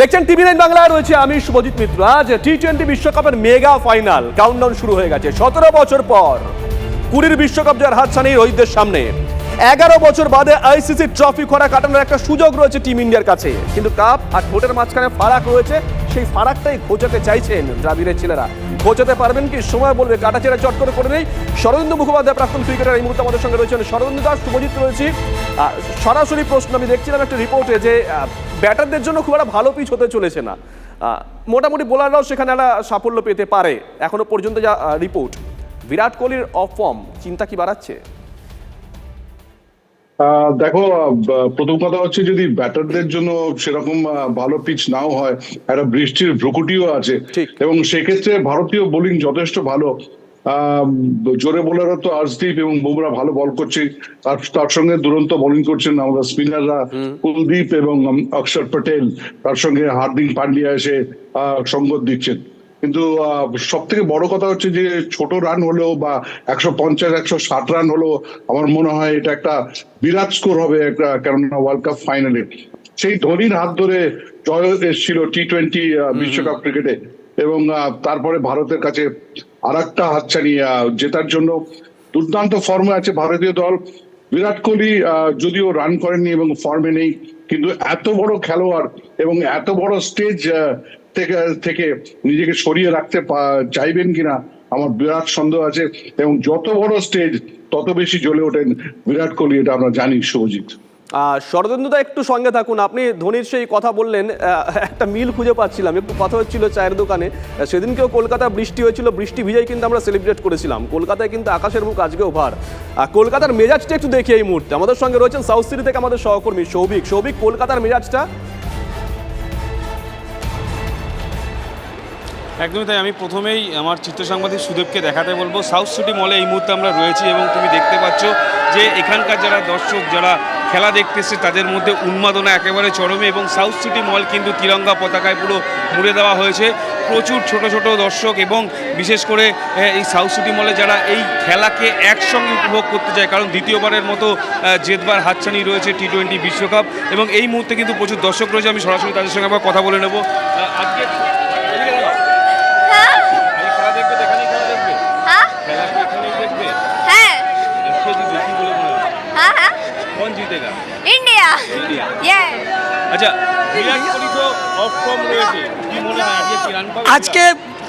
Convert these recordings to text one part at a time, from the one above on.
দেখছেন TV nine বাংলায় রয়েছে আমি শুভজিৎ মিত্র। আজ টি টোয়েন্টি বিশ্বকাপের মেগা ফাইনাল কাউন্টডাউন শুরু হয়ে গেছে। সতেরো বছর পর, কুড়ির বিশ্বকাপ যার হাতছানি রোহিতদের সামনে। এগারো বছর বাদে আইসিসি ট্রফি খরা কাটানোর একটা সুযোগ রয়েছে টিম ইন্ডিয়ার কাছে। কিন্তু কাপ আর ভোটের মাঝখানে ফারাক রয়েছে সেই ফারাকটাই ঘোচাতে চাইছেন দ্রাবিড়ের ছেলেরা। ঘোচাতে পারবেন কি? সময় বলবে। কাটা ছেড়ে চট করে করে নেই। শরদিন্দু মুখোপাধ্যায় প্রাক্তন ক্রিকেটার এই মুহূর্তে আমাদের সঙ্গে রয়েছেন। শরদিন্দু দাস, শুভজিৎ রয়েছি। সরাসরি প্রশ্ন, আমি দেখছিলাম একটা রিপোর্টে যে ব্যাটারদের জন্য খুব একটা ভালো পিচ হতে চলেছে না। মোটামুটি বোলাররাও সেখানে একটা সাফল্য পেতে পারে। এখনও পর্যন্ত যা রিপোর্ট। বিরাট কোহলির অফ ফর্ম চিন্তা কি বাড়াচ্ছে? দেখো প্রথম কথা হচ্ছে যদি ব্যাটারদের জন্য সেরকম ভালো পিচ নাও হয় একটা বৃষ্টির ভ্রুকুটিও আছে। এবং সেক্ষেত্রে ভারতীয় বোলিং যথেষ্ট ভালো। আহ, জোরে বোলাররা তো আর্শদীপ এবং বুমরা ভালো বল করছে। তার তার সঙ্গে দুরন্ত বোলিং করছেন আমাদের স্পিনাররা কুলদীপ এবং অক্ষর পটেল। তার সঙ্গে হার্দিক পান্ডিয়া এসে আহ, সঙ্গত দিচ্ছেন। কিন্তু সব থেকে বড় কথা হচ্ছে যে ছোট রান হলেও বা একশো পঞ্চাশ একশো ষাট রান হলেও আমার মনে হয় এটা একটা বিরাট স্কোর হবে একটা কেননা ওয়ার্ল্ড কাপ ফাইনালে সেই ধোনির হাত ধরে জয় এসেছিল টি টোয়েন্টি বিশ্বকাপ ক্রিকেটে এবং তারপরে ভারতের কাছে আর একটা হাতছানি জেতার জন্য দুর্দান্ত ফর্মে আছে ভারতীয় দল। বিরাট কোহলি যদিও রান করেননি এবং ফর্মে নেই কিন্তু এত বড় খেলোয়াড় এবং এত বড় স্টেজ থেকে থেকে নিজেকে সরিয়ে রাখতে চাইবেন কিনা, আমার বিরাট সন্দেহ আছে এবং যত বড় স্টেজ তত বেশি জ্বলে ওঠেন বিরাট কোহলি, এটা আমরা জানি, শুভজিৎ। শরদেন্দুদা একটু সঙ্গে থাকুন। আপনি ধোনির সেই কথা বললেন একটা মিল খুঁজে পাচ্ছিলাম। একটু কথা হচ্ছিল চায়ের দোকানে। সেদিনকেও কলকাতা বৃষ্টি হয়েছিল, বৃষ্টি ভিজেই কিন্তু আমরা সেলিব্রেট করেছিলাম। কলকাতায় কিন্তু আকাশের মুখ আজকেও ভার। কলকাতার মেজাজটা একটু দেখি এই মুহূর্তে। আমাদের সঙ্গে রয়েছেন সাউথ সিটি থেকে আমাদের সহকর্মী সৌভিক। সৌভিক, কলকাতার মেজাজটা? একদমই তাই। আমি প্রথমেই আমার চিত্র সাংবাদিক সুদেবকে দেখাতে বলব, সাউথ সিটি মলে এই মুহূর্তে আমরা রয়েছি এবং তুমি দেখতে পাচ্ছ যে এখানকার যারা দর্শক, যারা খেলা দেখতে এসছে, তাদের মধ্যে উন্মাদনা একেবারে চরমে এবং সাউথ সিটি মল কিন্তু তিরঙ্গা পতাকায় পুরো মুড়ে দেওয়া হয়েছে। প্রচুর ছোট ছোট দর্শক এবং বিশেষ করে এই সাউথ সিটি মলে যারা এই খেলাকে একসঙ্গে উপভোগ করতে চায়, কারণ দ্বিতীয়বারের মতো জেতবার হাতছানি রয়েছে টি টোয়েন্টি বিশ্বকাপ এবং এই মুহূর্তে কিন্তু প্রচুর দর্শক রয়েছে। আমি সরাসরি তাদের সঙ্গে আবার কথা বলে নেব। আজকে এদিকে দাঁড়াও। এই খেলা দেখবে তো এখানেই খেলা দেখবে হ্যাঁ খেলা কি এখানেই দেখবে হ্যাঁ কে জিতবে কি বলে মনে হয় হ্যাঁ হ্যাঁ কোন জিতেগা ইন্ডিয়া আচ্ছা বিরাট কোহলি তো অফ ফর্ম রয়েছে। কি মনে হয় আজকে কি রান পাবে? আজকে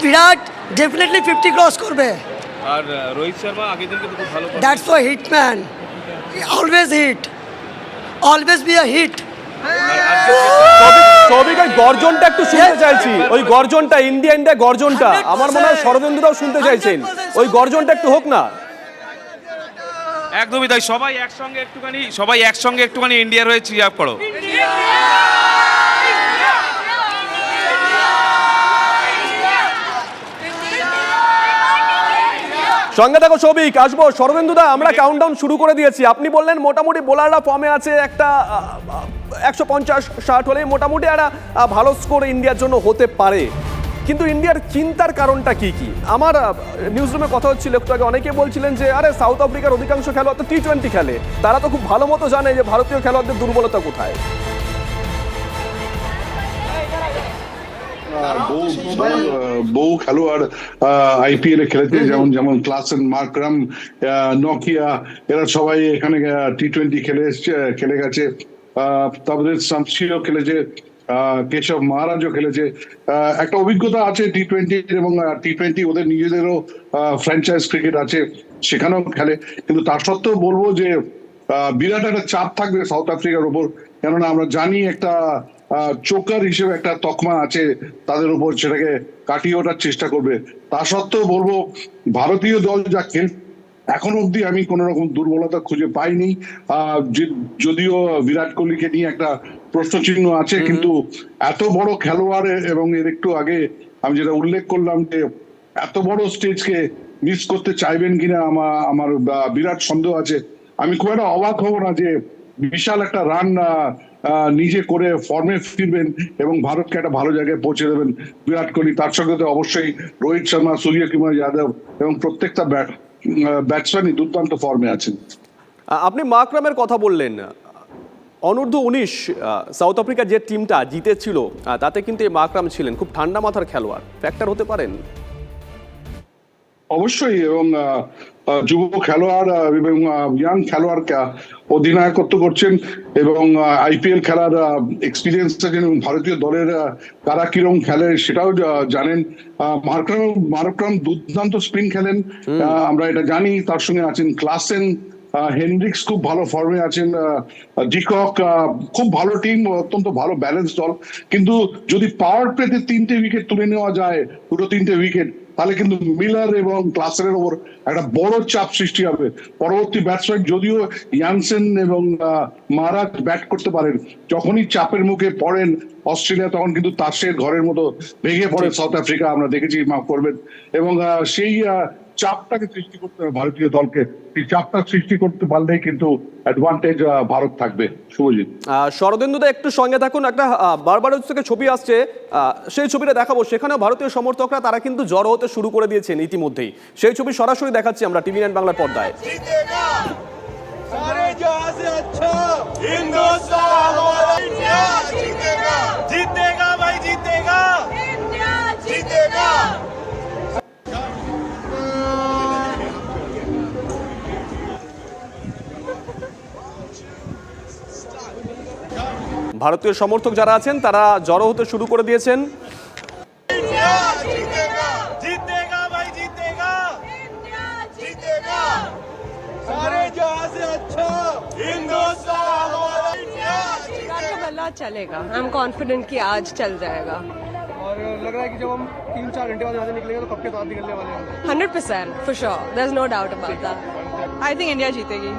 বিরাট ডেফিনেটলি ফিফটি ক্রস করবে। আর রোহিত শর্মা আগের দিনকে তো খুব ভালো that's for hit man always hit always be a hit ওই গর্জনটা একটু শুনতে চাইছি। ওই গর্জনটা ইন্ডিয়া ইন্ডিয়া গর্জনটা। আমার মনে হয় শরদেন্দুরাও শুনতে চাইছেন। ওই গর্জনটা একটু হোক না। একদমই তাই, সবাই একসঙ্গে একটুখানি, সবাই একসঙ্গে একটুখানি ইন্ডিয়ার হয়ে চিয়ার করো। সঙ্গে থাকো সৌভিক, আসব। শরদেন্দুদা আমরা কাউন্টডাউন শুরু করে দিয়েছি। আপনি বললেন মোটামুটি বোলাররা ফর্মে আছে একটা একশো পঞ্চাশ, ষাট হলে মোটামুটি একটা ভালো স্কোর ইন্ডিয়ার জন্য হতে পারে। কিন্তু ইন্ডিয়ার চিন্তার কারণটা কি কি? আমার নিউজ রুমে কথা হচ্ছিল একটু আগে অনেকে বলছিলেন যে আরে সাউথ আফ্রিকার অধিকাংশ খেলোয়াড় তো টি টোয়েন্টি খেলে। তারা তো খুব ভালো মতো জানে যে ভারতীয় খেলোয়াড়দের দুর্বলতা কোথায়। বহু বহু- খেলোয়াড় আইপিএল এ খেলেছে যেমন যেমন ক্লাসেন মার্করাম নকিয়া এরা সবাই এখানে টি টোয়েন্টি খেলে এসছে খেলে গেছে। আহ, তারপরে শামসিও খেলেছে। কেশব মহারাজও খেলেছে। একটা অভিজ্ঞতা আছে টি টোয়েন্টি এবং টি টোয়েন্টি ওদের নিজেদেরও ফ্র্যাঞ্চাইজ ক্রিকেট আছে, সেখানেও খেলে। কিন্তু তার সত্ত্বেও বলব যে বিরাট একটা চাপ থাকবে সাউথ আফ্রিকার উপর। কেননা আমরা জানি একটা চোকার হিসেবে একটা তকমা আছে তাদের উপর, সেটাকে কাটিয়ে ওঠার চেষ্টা করবে। তা সত্ত্বেও বলব, ভারতীয় দল যা এখন অবধি আমি কোন রকম দুর্বলতা খুঁজে পাইনি। যদিও বিরাট কোহলিকে নিয়ে একটা প্রশ্ন চিহ্ন আছে কিন্তু এত বড় খেলোয়াড় এবং এর একটু আগে আমি যেটা উল্লেখ করলাম যে এত বড় স্টেজকে মিস করতে চাইবেন কিনা আমার আমার বিরাট সন্দেহ আছে। আমি খুব একটা অবাক হব না যে বিশাল একটা রান নিজে করে ফর্মে ফিরবেন এবং ভারতকে একটা ভালো জায়গায় পৌঁছে দেবেন বিরাট কোহলি। তার সঙ্গে তো অবশ্যই রোহিত শর্মা সূর্য কুমার যাদব এবং প্রত্যেকটা ব্যাটসম্যানই দুর্দান্ত ফর্মে আছেন। আপনি মাকরামের কথা বললেন। অনূর্ধ্ব উনিশ সাউথ আফ্রিকার যে টিমটা জিতেছিল তাতে কিন্তু এই মাকরাম ছিলেন। খুব ঠান্ডা মাথার খেলোয়াড়। ফ্যাক্টর হতে পারেন? অবশ্যই এবং যুব খেলোয়াড় এবং ইয়াং খেলোয়াড় অধিনায়কত্ব করছেন এবং আইপিএল খেলার এক্সপিরিয়েন্স থাকেন এবং ভারতীয় দলের কারা কিরম খেলে সেটাও জানেন। মার্করাম মার্করাম দুর্দান্ত স্পিন খেলেন। আমরা এটা জানি। তার সঙ্গে আছেন ক্লাসেন হেনরিক্স খুব ভালো ফর্মে আছেন ডিকক খুব ভালো টিম অত্যন্ত ভালো ব্যালেন্স দল। কিন্তু যদি পাওয়ার প্লেতে তিনটে উইকেট তুলে নেওয়া যায় দুটো তিনটে উইকেট তাহলে কিন্তু মিলার এবং ক্লাসের ওপর একটা বড় চাপ সৃষ্টি হবে। পরবর্তী ব্যাটসম্যান যদিও ইয়ানসেন এবং মারাজ ব্যাট করতে পারেন যখনই চাপের মুখে পড়েন অস্ট্রেলিয়া তখন কিন্তু তাসের ঘরের মতো ভেঙে পড়ে সাউথ আফ্রিকা আমরা দেখেছি মাফ করবেন। এবং সেই চাপটাকে সৃষ্টি করতে হবে ভারতীয় দলকে। সেই চাপটা সৃষ্টি করতে পারলেই কিন্তু অ্যাডভান্টেজ ভারত থাকবে। শুভজিৎ। শরদেন্দুদা একটু সঙ্গে থাকুন। একটা বারবার থেকে ছবি আসছে। সেই ছবিটা দেখাবো। সেখানে ভারতীয় সমর্থকরা তারা কিন্তু জড়ো হতে শুরু করে দিয়েছেন ইতিমধ্যেই। সেই ছবি সরাসরি দেখাচ্ছি আমরা টিভি নাইন বাংলার পর্দায়। জিতেগা ভাই জিতেগা! ভারতীয় সমর্থক যারা আছেন তারা জড়ো হতে শুরু করে দিয়েছেন इंडिया जीतेगा जीतेगा भाई जीतेगा जीतेगा सारे जहां से अच्छा हिंदुस्तान हमारा इंडिया का बल्ला चलेगा आई एम कॉन्फिडेंट कि आज चल जाएगा और लग रहा है कि जब हम तीन चार घंटे बाद यहाँ से निकलेंगे तो कब के साथ निकलने वाले हैं hundred percent for sure there is no doubt about that I think India जीतेगी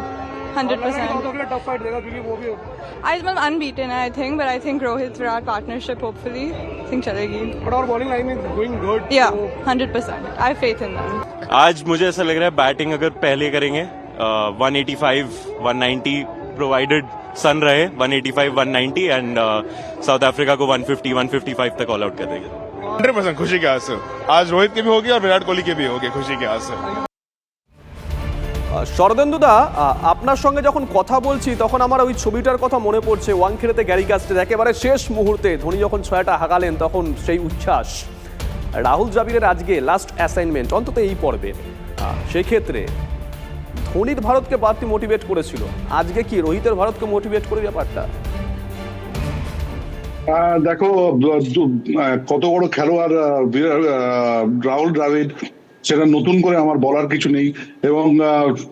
Hundred percent Africa tough fight देगा क्योंकि वो भी आई मतलब अनबीटन है I think but I think Rohit Virat partnership hopefully think चलेगी। बट और bowling line is going good या hundred percent I faith in them आज मुझे ऐसा लग रहा है बैटिंग अगर पहले करेंगे one eighty five one ninety provided sun रहे one eighty five one ninety and South Africa को one fifty one fifty five तक ऑल आउट कर देंगे। हंड्रेड परसेंट खुशी के हाथ से। आज रोहित के भी होगी और विराट कोहली के भी होगी खुशी के हाथ से। শরদেন্দুদা আপনার সঙ্গে যখন কথা বলছি, তখন আমার ওই ছবিটার কথা মনে পড়ছে, ওয়াংখেড়েতে গ্যারি কাস্টের একেবারে শেষ মুহূর্তে ধোনি যখন ছয়টা হাগালেন, তখন সেই উচ্ছ্বাস। রাহুল দ্রাবিড়ের আজকে লাস্ট অ্যাসাইনমেন্ট অন্তত এই পর্বে। সেক্ষেত্রে ধোনির ভারতকে বাড়তি মোটিভেট করেছিল। আজকে কি রোহিতের ভারতকে মোটিভেট করে ব্যাপারটা? দেখো কত বড় খেলোয়াড় রাহুল দ্রাবিড় সেটা নতুন করে আমার বলার কিছু নেই এবং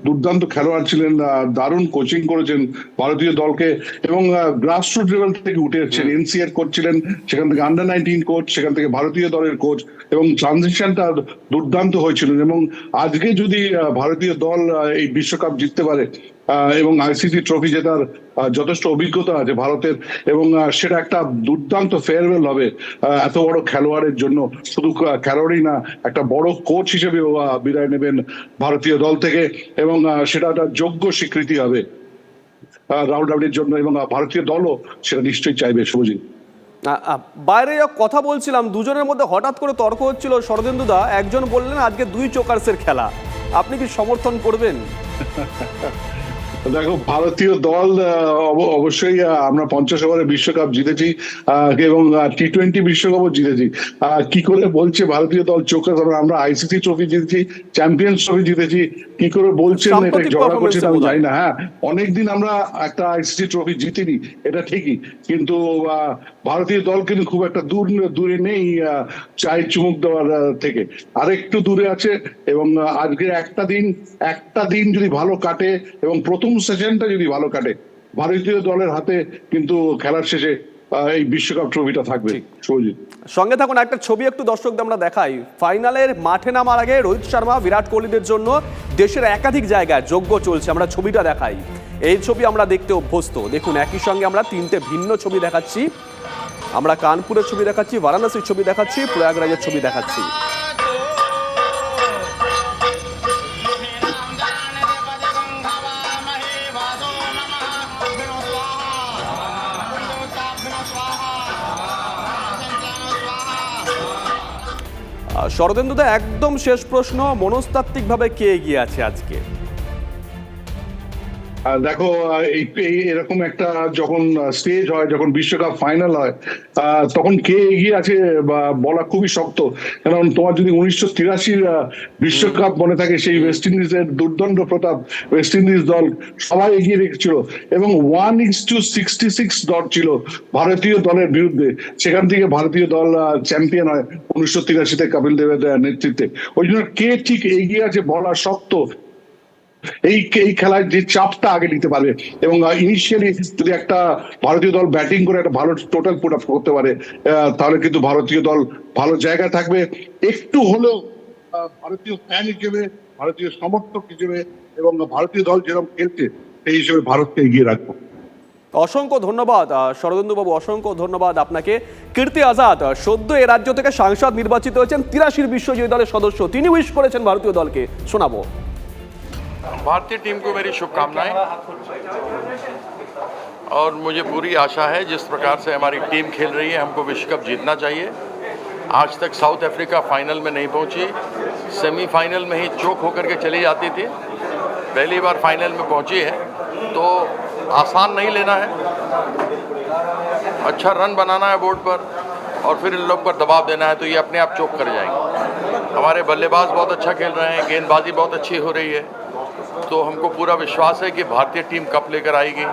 দুর্দান্ত খেলোয়াড় ছিলেন দারুণ কোচিং করেছেন ভারতীয় দলকে এবং গ্রাসরুট লেভেল থেকে উঠে এসেছেন। এনসিআর কোচ ছিলেন সেখান থেকে আন্ডার নাইনটিন কোচ সেখান থেকে ভারতীয় দলের কোচ এবং ট্রানজিশনটা দুর্দান্ত হয়েছিল। এবং আজকে যদি ভারতীয় দল এই বিশ্বকাপ জিততে পারে এবং আইসিসি ট্রফি জেতার যথেষ্ট অভিজ্ঞতা আছে ভারতের এবং সেটা একটা দুর্দান্ত ফেয়ারওয়েল হবে এত বড় খেলোয়াড়ের জন্য। শুধু খেলোয়াড়ই না একটা বড় কোচ হিসেবে বিদায় নেবেন ভারতীয় দল থেকে এবং সেটা একটা যোগ্য স্বীকৃতি হবে রাহুল দ্রাবিড়ের জন্য এবং ভারতীয় দলও সেটা নিশ্চয়ই চাইবে শুভজিৎ। বাইরে কথা বলছিলাম দুজনের মধ্যে হঠাৎ করে তর্ক হচ্ছিল শরদেন্দুদা একজন বললেন আজকে দুই চোকার্সের খেলা। আপনি কি সমর্থন করবেন? দেখো ভারতীয় দল অবশ্যই আমরা পঞ্চাশ ওভারে বিশ্বকাপ জিতেছি এবং টি টোয়েন্টি বিশ্বকাপও জিতেছি। কি করে বলছে ভারতীয় দল চোখে আমরা আইসিসি ট্রফি জিতেছি চ্যাম্পিয়ন্স ট্রফি জিতেছি কি করে বলছেন এটা ঝগড়া করছেন আমি জানি না হ্যাঁ। অনেকদিন আমরা একটা আইসিসি ট্রফি জিতিনি এটা ঠিকই। কিন্তু ভারতীয় দল কিন্তু খুব একটা দূর দূরে নেই চায়ের চুমুক দেওয়ার থেকে। আরেকটু দূরে আছে এবং আজকে একটা দিন একটা দিন যদি ভালো কাটে এবং প্রথম সেশনটা যদি ভালো কাটে ভারতীয় দলের হাতে কিন্তু খেলার শেষে এই বিশ্বকাপ ট্রফিটা থাকবে সঙ্গে থাকুন একটা ছবি একটু দর্শকদের আমরা দেখাই। ফাইনালের মাঠে নামার আগে রোহিত শর্মা বিরাট কোহলিদের জন্য দেশের একাধিক জায়গায় যোগ্য চলছে আমরা ছবিটা দেখাই। এই ছবি আমরা দেখতে অভ্যস্ত। দেখুন একই সঙ্গে আমরা তিনটে ভিন্ন ছবি দেখাচ্ছি। আমরা কানপুরের ছবি দেখাচ্ছি বারাণসীর ছবি দেখাচ্ছি প্রয়াগরাজের ছবি দেখাচ্ছি। শরদেন্দুদা একদম শেষ প্রশ্ন মনস্তাত্ত্বিকভাবে কে এগিয়ে আছে আজকে? দেখো এরকম একটা যখন স্টেজ হয় যখন বিশ্বকাপ ফাইনাল হয় তখন কে এগিয়ে আছে বা বলা খুবই শক্ত। কারণ তোমার যদি উনিশশো তিরাশির বিশ্বকাপ মনে থাকে সেই ওয়েস্ট ইন্ডিজের দুর্দণ্ড প্রতাপ ওয়েস্ট ইন্ডিজ দল সবাই এগিয়ে রেখেছিল। এবং one is two sixty six দল ছিল ভারতীয় দলের বিরুদ্ধে। সেখান থেকে ভারতীয় দল চ্যাম্পিয়ন হয় উনিশশো তিরাশিতে কপিল দেবের নেতৃত্বে। ওই জন্য কে ঠিক এগিয়ে আছে বলা শক্ত এই এই খেলায় যে চাপটা আগে নিতে পারবে এবং ইনিশিয়ালি যদি একটা ভারতীয় দল ব্যাটিং করে একটা ভালো টোটাল পুট আপ করতে পারে তাহলে কিন্তু ভারতীয় দল ভালো জায়গায় থাকবে। একটু হলেও ভারতীয় ফ্যান হিসেবে, ভারতীয় সমর্থক হিসেবে এবং ভারতীয় দল যেরকম খেলছে, সেই হিসেবে ভারতকে এগিয়ে রাখব। অসংখ্য ধন্যবাদ শরদেন্দুবাবু অসংখ্য ধন্যবাদ আপনাকে। কীর্তি আজাদ, সদ্য এ রাজ্য থেকে সাংসদ নির্বাচিত হয়েছেন তিরাশির বিশ্বজয়ী দলের সদস্য। তিনি উইশ করেছেন ভারতীয় দলকে। শোনাবো। भारतीय टीम को मेरी शुभकामनाएँ। और मुझे पूरी आशा है, जिस प्रकार से हमारी टीम खेल रही है, हमको विश्व कप जीतना चाहिए। आज तक साउथ अफ्रीका फाइनल में नहीं पहुँची। सेमीफाइनल में ही चोक होकर के चली जाती थी। पहली बार फाइनल में पहुँची है तो आसान नहीं लेना है। अच्छा रन बनाना है बोर्ड पर, और फिर इन लोग पर दबाव देना है तो ये अपने आप चोक कर जाएँगे। हमारे बल्लेबाज बहुत अच्छा खेल रहे हैं, गेंदबाजी बहुत अच्छी हो रही है। तो हमको पूरा विश्वास है कि भारतीय टीम कप लेकर आएगी।